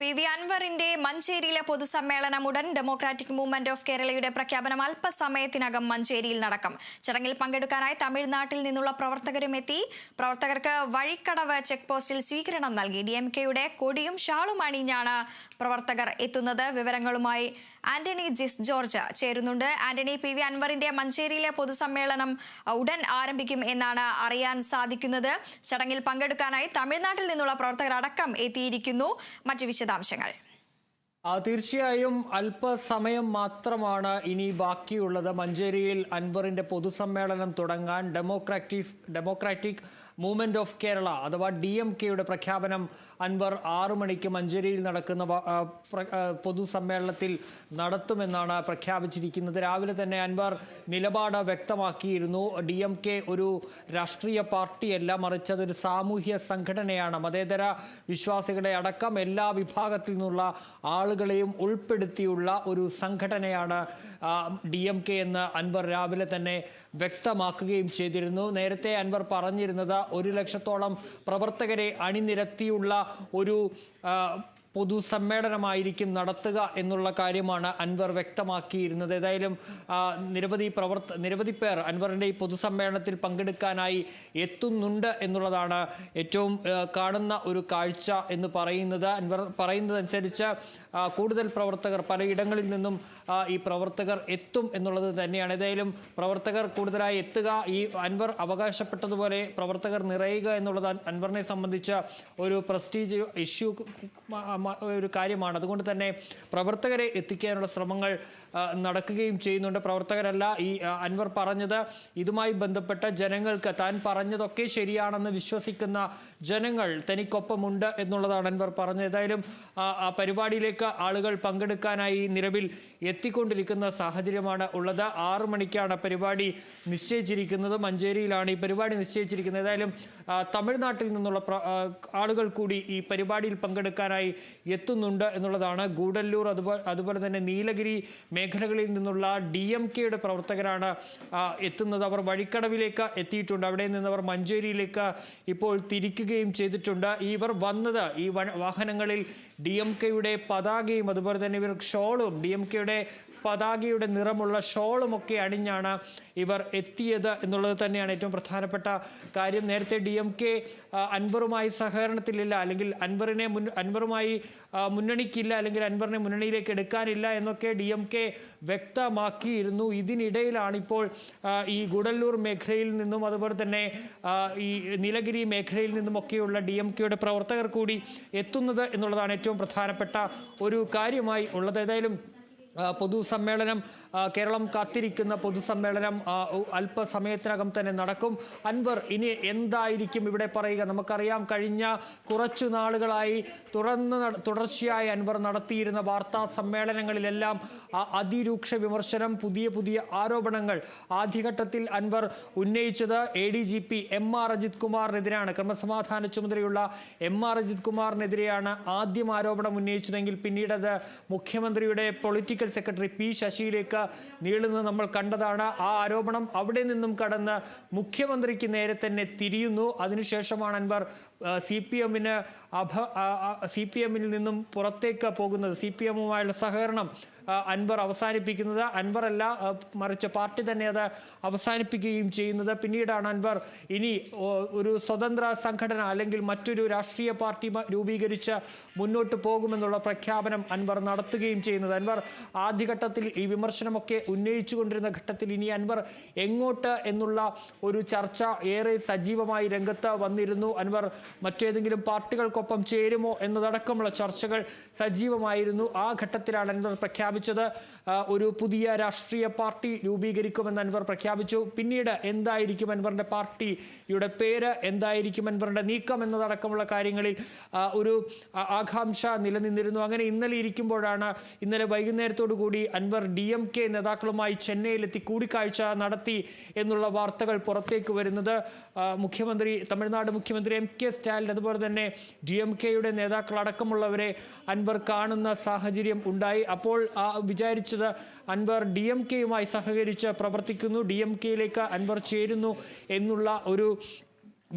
P V അൻവറിന്റെ മഞ്ചേരിയിലെ പൊതുസമ്മേളനം ഉടൻ ഡെമോക്രാറ്റിക് മൂവ്മെന്റ് ഓഫ് കേരളയുടെ പ്രഖ്യാപനം അല്പസമയത്തിനകം മഞ്ചേരിയിൽ നടക്കും. ചടങ്ങിൽ പങ്കെടുക്കാനായി തമിഴ്നാട്ടിൽ നിന്നുള്ള പ്രവർത്തകരും എത്തി. പ്രവർത്തകർക്ക് വഴിക്കടവ് ചെക്ക് പോസ്റ്റിൽ സ്വീകരണം നൽകി. ഡി എം കെയുടെ കൊടിയും ഷാളും അണിഞ്ഞാണ് പ്രവർത്തകർ എത്തുന്നത്. വിവരങ്ങളുമായി ആന്റണി ജിസ് ജോർജ് ചേരുന്നുണ്ട്. ആന്റണി പി വി അൻവറിന്റെ മഞ്ചേരിയിലെ പൊതുസമ്മേളനം ഉടൻ ആരംഭിക്കും എന്നാണ് അറിയാൻ സാധിക്കുന്നത്. ചടങ്ങിൽ പങ്കെടുക്കാനായി തമിഴ്നാട്ടിൽ നിന്നുള്ള പ്രവർത്തകർ അടക്കം എത്തിയിരിക്കുന്നു. മറ്റു വിശദാംശങ്ങൾ. തീർച്ചയായും അല്പസമയം മാത്രമാണ് ഇനി ബാക്കിയുള്ളത്. മഞ്ചേരിയിൽ അൻവറിന്റെ പൊതുസമ്മേളനം തുടങ്ങാൻ democratic democratic movement of Kerala അഥവാ ഡി എം കെയുടെ പ്രഖ്യാപനം അൻവർ ആറു മണിക്ക് മഞ്ചേരിയിൽ നടക്കുന്ന പൊതുസമ്മേളനത്തിൽ നടത്തുമെന്നാണ് പ്രഖ്യാപിച്ചിരിക്കുന്നത്. രാവിലെ തന്നെ അൻവർ നിലപാട് വ്യക്തമാക്കിയിരുന്നു. ഡി എം കെ ഒരു രാഷ്ട്രീയ പാർട്ടിയല്ല മറിച്ച് അതൊരു സാമൂഹ്യ സംഘടനയാണ്. മതേതര വിശ്വാസികളെ അടക്കം എല്ലാ വിഭാഗത്തിൽ നിന്നുള്ള ആളുകളെയും ഉൾപ്പെടുത്തിയുള്ള ഒരു സംഘടനയാണ് ഡി എം കെ എന്ന് അൻവർ രാവിലെ തന്നെ വ്യക്തമാക്കുകയും ചെയ്തിരുന്നു. നേരത്തെ അൻവർ പറഞ്ഞിരുന്നത് ഒരു ലക്ഷത്തോളം പ്രവർത്തകരെ അണിനിരത്തിയുള്ള ഒരു പൊതുസമ്മേളനമായിരിക്കും നടത്തുക എന്നുള്ള കാര്യമാണ് അൻവർ വ്യക്തമാക്കിയിരുന്നത്. ഏതായാലും നിരവധി പ്രവർത്ത നിരവധി പേർ അൻവറിന്റെ ഈ പൊതുസമ്മേളനത്തിൽ പങ്കെടുക്കാനായി എത്തുന്നുണ്ട് എന്നുള്ളതാണ് ഏറ്റവും കാണുന്ന ഒരു കാഴ്ച എന്ന് പറയുന്നത്. അൻവർ പറയുന്നതനുസരിച്ച് കൂടുതൽ പ്രവർത്തകർ പലയിടങ്ങളിൽ നിന്നും ഈ പ്രവർത്തകർ എത്തും എന്നുള്ളത് തന്നെയാണ്. ഏതായാലും പ്രവർത്തകർ കൂടുതലായി എത്തുക ഈ അൻവർ അവകാശപ്പെട്ടതുപോലെ പ്രവർത്തകർ നിറയുക എന്നുള്ളത് അൻ- അൻവറിനെ സംബന്ധിച്ച ഒരു പ്രസ്റ്റീജ് ഇഷ്യൂ ഒരു കാര്യമാണ്. അതുകൊണ്ട് തന്നെ പ്രവർത്തകരെ എത്തിക്കാനുള്ള ശ്രമങ്ങൾ നടക്കുകയും ചെയ്യുന്നുണ്ട്. പ്രവർത്തകരല്ല ഈ അൻവർ പറഞ്ഞത് ഇതുമായി ബന്ധപ്പെട്ട ജനങ്ങൾക്ക് താൻ പറഞ്ഞതൊക്കെ ശരിയാണെന്ന് വിശ്വസിക്കുന്ന ജനങ്ങൾ തനിക്കൊപ്പമുണ്ട് എന്നുള്ളതാണ് അൻവർ പറഞ്ഞത്. ഏതായാലും ആ, ആ ആളുകൾ പങ്കെടുക്കാനായി നിലവിൽ എത്തിക്കൊണ്ടിരിക്കുന്ന സാഹചര്യമാണ് ഉള്ളത്. ആറു മണിക്കാണ് പരിപാടി നിശ്ചയിച്ചിരിക്കുന്നത്. മഞ്ചേരിയിലാണ് ഈ പരിപാടി നിശ്ചയിച്ചിരിക്കുന്നത്. ഏതായാലും തമിഴ്നാട്ടിൽ നിന്നുള്ള ആളുകൾ കൂടി ഈ പരിപാടിയിൽ പങ്കെടുക്കാനായി എത്തുന്നുണ്ട് എന്നുള്ളതാണ് ഗൂഡല്ലൂർ. അതുപോലെ അതുപോലെ തന്നെ നീലഗിരി മേഖലകളിൽ നിന്നുള്ള ഡി എം കെയുടെ പ്രവർത്തകരാണ് എത്തുന്നത്. അവർ വഴിക്കടവിലേക്ക് എത്തിയിട്ടുണ്ട്. അവിടെ നിന്ന് അവർ മഞ്ചേരിയിലേക്ക് ഇപ്പോൾ തിരിക്കുകയും ചെയ്തിട്ടുണ്ട്. ഇവർ വന്നത് ഈ വാഹനങ്ങളിൽ ഡി എം കെയുടെ പതാകയും അതുപോലെ തന്നെ ഇവർ ഷോളും ഡി എം കെയുടെ പതാകയുടെ നിറമുള്ള ഷോളും ഒക്കെ അണിഞ്ഞാണ് ഇവർ എത്തിയത് എന്നുള്ളത് തന്നെയാണ് ഏറ്റവും പ്രധാനപ്പെട്ട കാര്യം. നേരത്തെ ഡി എം കെ അൻവറുമായി സഹകരണത്തിലില്ല അല്ലെങ്കിൽ അൻവറിനെ മുൻ അൻവറുമായി മുന്നണിക്കില്ല അല്ലെങ്കിൽ അൻവറിനെ മുന്നണിയിലേക്ക് എടുക്കാനില്ല എന്നൊക്കെ ഡി എം കെ വ്യക്തമാക്കിയിരുന്നു. ഇതിനിടയിലാണ് ഇപ്പോൾ ഈ ഗുഡല്ലൂർ മേഖലയിൽ നിന്നും അതുപോലെ തന്നെ ഈ നീലഗിരി മേഖലയിൽ നിന്നുമൊക്കെയുള്ള ഡി എം കെയുടെ പ്രവർത്തകർ കൂടി എത്തുന്നത് എന്നുള്ളതാണ് ഏറ്റവും പ്രധാനപ്പെട്ട ഒരു കാര്യമായി ഉള്ളത്. ഏതായാലും പൊതുസമ്മേളനം കേരളം കാത്തിരിക്കുന്ന പൊതുസമ്മേളനം അല്പസമയത്തിനകം തന്നെ നടക്കും. അൻവർ ഇനി എന്തായിരിക്കും ഇവിടെ പറയുക? നമുക്കറിയാം കഴിഞ്ഞ കുറച്ചു നാളുകളായി തുറന്ന് തുടർച്ചയായി അൻവർ നടത്തിയിരുന്ന വാർത്താ സമ്മേളനങ്ങളിലെല്ലാം അതിരൂക്ഷ വിമർശനം പുതിയ പുതിയ ആരോപണങ്ങൾ ആദ്യഘട്ടത്തിൽ അൻവർ ഉന്നയിച്ചത് A D G P M R Ajith കുമാറിനെതിരാണ്. ക്രമസമാധാന ചുമതലയുള്ള എം ആർ അജിത് കുമാറിനെതിരെയാണ് ആദ്യം ആരോപണം ഉന്നയിച്ചതെങ്കിൽ പിന്നീട് അത് മുഖ്യമന്ത്രിയുടെ പൊളിറ്റിക്കൽ സെക്രട്ടറി പി ശശിയിലേക്ക് നീളുന്നത് നമ്മൾ കണ്ടതാണ്. ആ ആരോപണം അവിടെ നിന്നും കടന്ന് മുഖ്യമന്ത്രിക്ക് നേരെ തന്നെ തിരിയുന്നു. അതിനുശേഷമാണ് അൻവർ സി പി എമ്മിന് അഭ സി പി എമ്മിൽ നിന്നും പുറത്തേക്ക് പോകുന്നത്. സി പി എമ്മുമായുള്ള സഹകരണം അൻവർ അവസാനിപ്പിക്കുന്നത്. അൻവർ അല്ല മറിച്ച് പാർട്ടി തന്നെ അത് അവസാനിപ്പിക്കുകയും ചെയ്യുന്നത്. പിന്നീടാണ് അൻവർ ഇനി ഒരു സ്വതന്ത്ര സംഘടന അല്ലെങ്കിൽ മറ്റൊരു രാഷ്ട്രീയ പാർട്ടി രൂപീകരിച്ച് മുന്നോട്ട് പോകുമെന്നുള്ള പ്രഖ്യാപനം അൻവർ നടത്തുകയും ചെയ്യുന്നത്. അൻവർ ആദ്യഘട്ടത്തിൽ ഈ വിമർശനമൊക്കെ ഉന്നയിച്ചുകൊണ്ടിരുന്ന ഘട്ടത്തിൽ ഇനി അൻവർ എങ്ങോട്ട് എന്നുള്ള ഒരു ചർച്ച ഏറെ സജീവമായി രംഗത്ത് വന്നിരുന്നു. അൻവർ മറ്റേതെങ്കിലും പാർട്ടികൾക്കൊപ്പം ചേരുമോ എന്നതടക്കമുള്ള ചർച്ചകൾ സജീവമായിരുന്നു. ആ ഘട്ടത്തിലാണ് അൻവർ പ്രഖ്യാപിച്ചത് ആ, ഒരു പുതിയ രാഷ്ട്രീയ പാർട്ടി രൂപീകരിക്കുമെന്ന് അൻവർ പ്രഖ്യാപിച്ചു. പിന്നീട് എന്തായിരിക്കും അൻവറിന്റെ പാർട്ടിയുടെ പേര് എന്തായിരിക്കും അൻവറിന്റെ നീക്കം എന്നതടക്കമുള്ള കാര്യങ്ങളിൽ ഒരു ആകാംക്ഷ നിലനിന്നിരുന്നു. അങ്ങനെ ഇന്നലെ ഇരിക്കുമ്പോഴാണ് ഇന്നലെ വൈകുന്നേരത്തോടു കൂടി അൻവർ ഡി എം കെ നേതാക്കളുമായി ചെന്നൈയിലെത്തി കൂടിക്കാഴ്ച നടത്തി എന്നുള്ള വാർത്തകൾ പുറത്തേക്ക് വരുന്നത്. മുഖ്യമന്ത്രി തമിഴ്നാട് മുഖ്യമന്ത്രി എം കെ സ്റ്റാലിൻ അതുപോലെ തന്നെ ഡി എം കെയുടെ നേതാക്കൾ അടക്കമുള്ളവരെ അൻവർ കാണുന്ന സാഹചര്യം ഉണ്ടായി. അപ്പോൾ ആ, വിചാരിച്ചത് അൻവർ ഡി എം കെയുമായി സഹകരിച്ച് പ്രവർത്തിക്കുന്നു. ഡി എം കെയിലേക്ക് അൻവർ ചേരുന്നു എന്നുള്ള ഒരു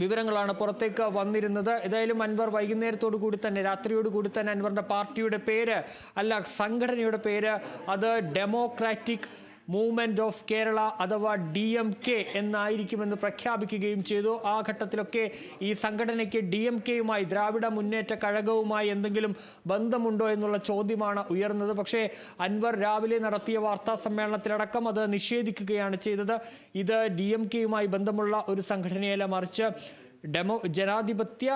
വിവരങ്ങളാണ് പുറത്തേക്ക് വന്നിരുന്നത്. ഏതായാലും അൻവർ വൈകുന്നേരത്തോടു കൂടി തന്നെ രാത്രിയോട് കൂടി തന്നെ അൻവറിന്റെ പാർട്ടിയുടെ പേര് അല്ല സംഘടനയുടെ പേര് അത് ഡെമോക്രാറ്റിക് മൂവ്മെന്റ് ഓഫ് കേരള അഥവാ ഡി എം കെ എന്നായിരിക്കുമെന്ന് പ്രഖ്യാപിക്കുകയും ചെയ്തു. ആ ഘട്ടത്തിലൊക്കെ ഈ സംഘടനയ്ക്ക് ഡി എം കെയുമായി ദ്രാവിഡ മുന്നേറ്റ കഴകവുമായി എന്തെങ്കിലും ബന്ധമുണ്ടോ എന്നുള്ള ചോദ്യമാണ് ഉയർന്നത്. പക്ഷേ അൻവർ രാവിലെ നടത്തിയ വാർത്താ സമ്മേളനത്തിലടക്കം അത് നിഷേധിക്കുകയാണ് ചെയ്തത്. ഇത് ഡി എം കെയുമായി ബന്ധമുള്ള ഒരു സംഘടനയല്ല മറിച്ച് ഡെമോ ജനാധിപത്യ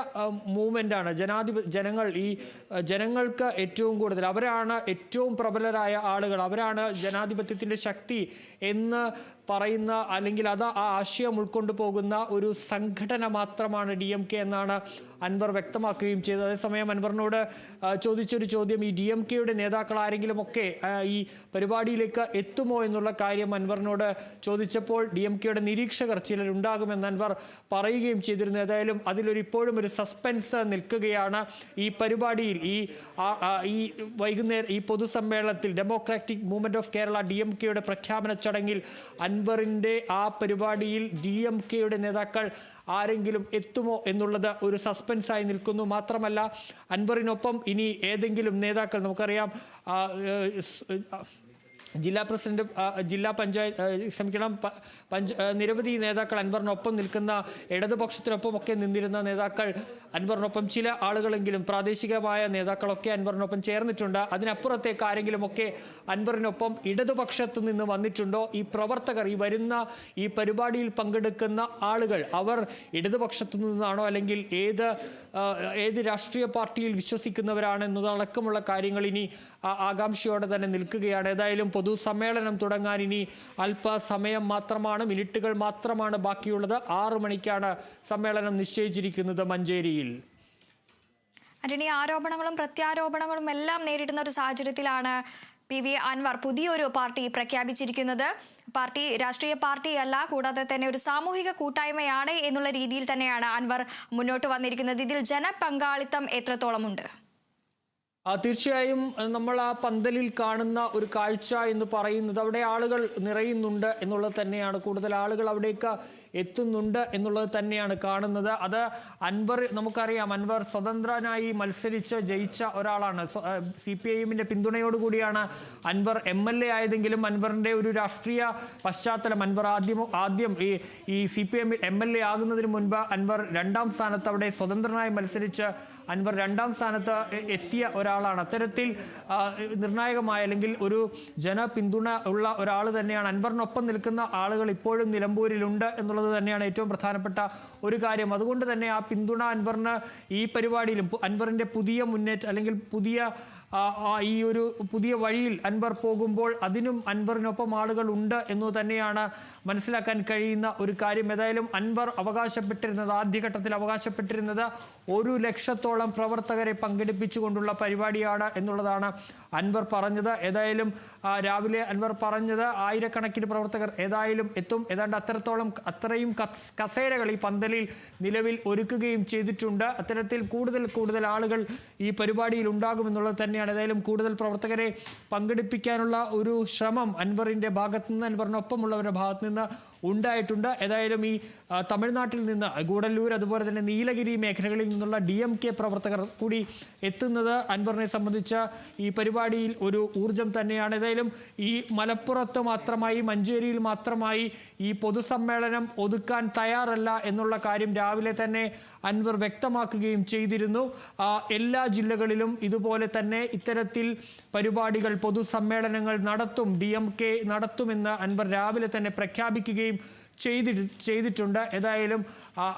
മൂവ്മെന്റ് ആണ് ജനാധിപ ജനങ്ങൾ ഈ ജനങ്ങൾക്ക് ഏറ്റവും കൂടുതൽ അവരാണ് ഏറ്റവും പ്രബലരായ ആളുകൾ. അവരാണ് ജനാധിപത്യത്തിന്റെ ശക്തി എന്ന് പറയുന്ന അല്ലെങ്കിൽ അത് ആ ആശയം ഉൾക്കൊണ്ടു പോകുന്ന ഒരു സംഘടന മാത്രമാണ് ഡി എം കെ എന്നാണ് അൻവർ വ്യക്തമാക്കുകയും ചെയ്തത്. അതേസമയം അൻവറിനോട് ചോദിച്ചൊരു ചോദ്യം ഈ ഡി എം കെയുടെ നേതാക്കൾ ആരെങ്കിലും ഒക്കെ ഈ പരിപാടിയിലേക്ക് എത്തുമോ എന്നുള്ള കാര്യം അൻവറിനോട് ചോദിച്ചപ്പോൾ ഡി എം കെയുടെ നിരീക്ഷകർ ചിലരുണ്ടാകുമെന്ന് അൻവർ പറയുകയും ചെയ്തിരുന്നു. ഏതായാലും അതിലൊരു ഇപ്പോഴും ഒരു സസ്പെൻസ് നിൽക്കുകയാണ് ഈ പരിപാടിയിൽ. ഈ ഈ വൈകുന്നേരം ഈ പൊതുസമ്മേളനത്തിൽ democratic movement of Kerala D M കെയുടെ പ്രഖ്യാപന ചടങ്ങിൽ അൻവറിന്റെ ആ പരിപാടിയിൽ ഡി എം കെയുടെ നേതാക്കൾ ആരെങ്കിലും എത്തുമോ എന്നുള്ളത് ഒരു സസ്പെൻസായി നിൽക്കുന്നു. മാത്രമല്ല അൻവറിനൊപ്പം ഇനി ഏതെങ്കിലും നേതാക്കൾ നമുക്കറിയാം ജില്ലാ പ്രസിഡന്റ് ജില്ലാ പഞ്ചായത്ത് ക്ഷമിക്കണം പഞ്ച നിരവധി നേതാക്കൾ അൻവറിനൊപ്പം നിൽക്കുന്ന ഇടതുപക്ഷത്തിനൊപ്പം ഒക്കെ നിന്നിരുന്ന നേതാക്കൾ അൻവറിനൊപ്പം ചില ആളുകളെങ്കിലും പ്രാദേശികമായ നേതാക്കളൊക്കെ അൻവറിനൊപ്പം ചേർന്നിട്ടുണ്ട്. അതിനപ്പുറത്തേക്ക് ആരെങ്കിലുമൊക്കെ അൻവറിനൊപ്പം ഇടതുപക്ഷത്തു നിന്ന് വന്നിട്ടുണ്ടോ? ഈ പ്രവർത്തകർ ഈ വരുന്ന ഈ പരിപാടിയിൽ പങ്കെടുക്കുന്ന ആളുകൾ അവർ ഇടതുപക്ഷത്തു നിന്നാണോ അല്ലെങ്കിൽ ഏത് ഏത് രാഷ്ട്രീയ പാർട്ടിയിൽ വിശ്വസിക്കുന്നവരാണ് എന്നതടക്കമുള്ള കാര്യങ്ങൾ ഇനി ആകാംക്ഷയോടെ തന്നെ നിൽക്കുകയാണ്. ഏതായാലും പൊതുസമ്മേളനം തുടങ്ങാൻ ഇനി അല്പസമയം മാത്രമാണ് മിനിറ്റുകൾ മാത്രമാണ് ബാക്കിയുള്ളത്. ആറു മണിക്കാണ് സമ്മേളനം നിശ്ചയിച്ചിരിക്കുന്നത് മഞ്ചേരിയിൽ. ആന്റണി ആരോപണങ്ങളും പ്രത്യാരോപണങ്ങളും എല്ലാം നേരിടുന്ന ഒരു സാഹചര്യത്തിലാണ് പി വി അൻവർ പുതിയൊരു പാർട്ടി പ്രഖ്യാപിച്ചിരിക്കുന്നത്. പാർട്ടി രാഷ്ട്രീയ പാർട്ടിയല്ല കൂടാതെ തന്നെ ഒരു സാമൂഹിക കൂട്ടായ്മയാണ് എന്നുള്ള രീതിയിൽ തന്നെയാണ് അൻവർ മുന്നോട്ട് വന്നിരിക്കുന്നത്. ഇതിൽ ജനപങ്കാളിത്തം എത്രത്തോളമുണ്ട്? തീർച്ചയായും നമ്മൾ ആ പന്തലിൽ കാണുന്ന ഒരു കാഴ്ച എന്ന് പറയുന്നത് അവിടെ ആളുകൾ നിറയുന്നുണ്ട് എന്നുള്ളത് തന്നെയാണ്. കൂടുതൽ ആളുകൾ അവിടേക്ക് എത്തുന്നുണ്ട് എന്നുള്ളത് തന്നെയാണ് കാണുന്നത്. അത് അൻവർ നമുക്കറിയാം അൻവർ സ്വതന്ത്രനായി മത്സരിച്ച് ജയിച്ച ഒരാളാണ്. സി പി ഐ പിന്തുണയോടുകൂടിയാണ് അൻവർ എം എൽ എ ആയതെങ്കിലും അൻവറിന്റെ ഒരു രാഷ്ട്രീയ പശ്ചാത്തലം. അൻവർ ആദ്യം ആദ്യം ഈ ഈ സി പി എമ്മിൽ എം എൽ എ ആകുന്നതിന് മുൻപ് അൻവർ രണ്ടാം സ്ഥാനത്ത് അവിടെ സ്വതന്ത്രനായി മത്സരിച്ച് അൻവർ രണ്ടാം സ്ഥാനത്ത് എത്തിയ എത്തിയ ഒരാളാണ്. അത്തരത്തിൽ നിർണായകമായ അല്ലെങ്കിൽ ഒരു ജനപിന്തുണ ഉള്ള ഒരാൾ തന്നെയാണ് അൻവറിനൊപ്പം നിൽക്കുന്ന ആളുകൾ ഇപ്പോഴും നിലമ്പൂരിലുണ്ട് എന്നുള്ളത് തന്നെയാണ് ഏറ്റവും പ്രധാനപ്പെട്ട ഒരു കാര്യം. അതുകൊണ്ട് തന്നെ ആ പിന്തുണ അൻവറിന് ഈ പരിപാടിയിലും അൻവറിന്റെ പുതിയ മുന്നേറ്റം അല്ലെങ്കിൽ പുതിയ ഈ ഒരു പുതിയ വഴിയിൽ അൻവർ പോകുമ്പോൾ അതിനും അൻവറിനൊപ്പം ആളുകൾ ഉണ്ട് എന്ന് തന്നെയാണ് മനസ്സിലാക്കാൻ കഴിയുന്ന ഒരു കാര്യം. ഏതായാലും അൻവർ അവകാശപ്പെട്ടിരുന്നത് ആദ്യഘട്ടത്തിൽ അവകാശപ്പെട്ടിരുന്നത് ഒരു ലക്ഷത്തോളം പ്രവർത്തകരെ പങ്കെടുപ്പിച്ചുകൊണ്ടുള്ള പരിപാടിയാണ് എന്നുള്ളതാണ് അൻവർ പറഞ്ഞത്. ഏതായാലും രാവിലെ അൻവർ പറഞ്ഞത് ആയിരക്കണക്കിന് പ്രവർത്തകർ ഏതായാലും എത്തും. ഏതാണ്ട് അത്രത്തോളം അത്രയും കസ്- കസേരകൾ ഈ പന്തലിൽ നിലവിൽ ഒരുക്കുകയും ചെയ്തിട്ടുണ്ട്. അത്തരത്തിൽ കൂടുതൽ കൂടുതൽ ആളുകൾ ഈ പരിപാടിയിൽ ഉണ്ടാകുമെന്നുള്ളത് തന്നെയാണ്. ഏതായാലും കൂടുതൽ പ്രവർത്തകരെ പങ്കെടുപ്പിക്കാനുള്ള ഒരു ശ്രമം അൻവറിന്റെ ഭാഗത്തു നിന്ന് അൻവറിനൊപ്പമുള്ളവരുടെ ഭാഗത്തു നിന്ന് ഉണ്ടായിട്ടുണ്ട്. ഏതായാലും ഈ തമിഴ്നാട്ടിൽ നിന്ന് ഗൂഡല്ലൂർ അതുപോലെ തന്നെ നീലഗിരി മേഖലകളിൽ നിന്നുള്ള ഡി പ്രവർത്തകർ കൂടി എത്തുന്നത് അൻവറിനെ സംബന്ധിച്ച് ഈ പരിപാടിയിൽ ഒരു ഊർജം തന്നെയാണ്. ഏതായാലും ഈ മലപ്പുറത്ത് മാത്രമായി മഞ്ചേരിയിൽ മാത്രമായി ഈ പൊതുസമ്മേളനം ഒതുക്കാൻ തയ്യാറല്ല എന്നുള്ള കാര്യം രാവിലെ തന്നെ അൻവർ വ്യക്തമാക്കുകയും ചെയ്തിരുന്നു. എല്ലാ ജില്ലകളിലും ഇതുപോലെ തന്നെ ഇത്തരത്തിൽ പരിപാടികൾ പൊതുസമ്മേളനങ്ങൾ നടത്തും ഡി എം കെ നടത്തുമെന്ന് അൻവർ രാവിലെ തന്നെ പ്രഖ്യാപിക്കുകയും ചെയ്തി ചെയ്തിട്ടുണ്ട്. ഏതായാലും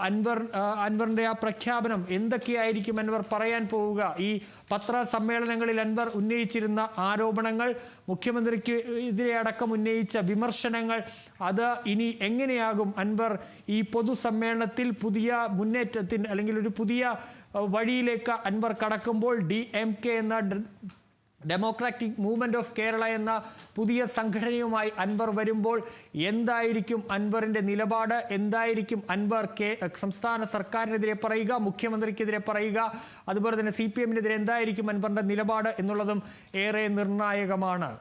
അൻവർ അൻവറിന്റെ ആ പ്രഖ്യാപനം എന്തൊക്കെയായിരിക്കും അൻവർ പറയാൻ പോവുക? ഈ പത്രസമ്മേളനങ്ങളിൽ അൻവർ ഉന്നയിച്ചിരുന്ന ആരോപണങ്ങൾ മുഖ്യമന്ത്രിക്ക് എതിരെ അടക്കം ഉന്നയിച്ച വിമർശനങ്ങൾ അത് ഇനി എങ്ങനെയാകും? അൻവർ ഈ പൊതുസമ്മേളനത്തിൽ പുതിയ മുന്നേറ്റത്തിന് അല്ലെങ്കിൽ ഒരു പുതിയ വഴിയിലേക്ക് അൻവർ കടക്കുമ്പോൾ ഡി എം കെ എന്ന ഡെമോക്രാറ്റിക് മൂവ്മെന്റ് ഓഫ് കേരള എന്ന പുതിയ സംഘടനയുമായി അൻവർ വരുമ്പോൾ എന്തായിരിക്കും അൻവറിന്റെ നിലപാട്? എന്തായിരിക്കും അൻവർ കെ സംസ്ഥാന സർക്കാരിനെതിരെ പറയുക മുഖ്യമന്ത്രിക്കെതിരെ പറയുക? അതുപോലെ തന്നെ സി പി എന്തായിരിക്കും അൻവറിന്റെ നിലപാട് എന്നുള്ളതും ഏറെ നിർണായകമാണ്.